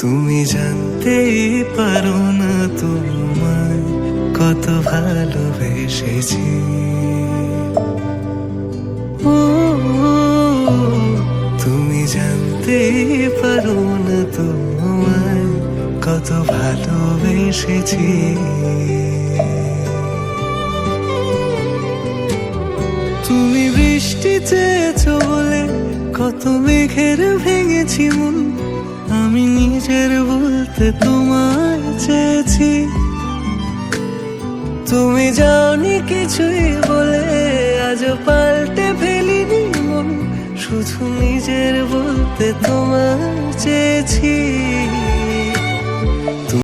তুমি জানতেই পারো না তোমায় কত ভালোবেসেছি। তুমি জানতেই পারো না তোমায় কত ভালোবেসেছি। তুমি বৃষ্টি বলে কত মেঘের ভেঙেছি মন আমি নিজের বলতে তোমায় চেয়েছি। তুমি যাওনি কিছুই বলে আজ পাল্টে ফেলিনি মন, শুধু নিজের বলতে তোমায় চেয়েছি।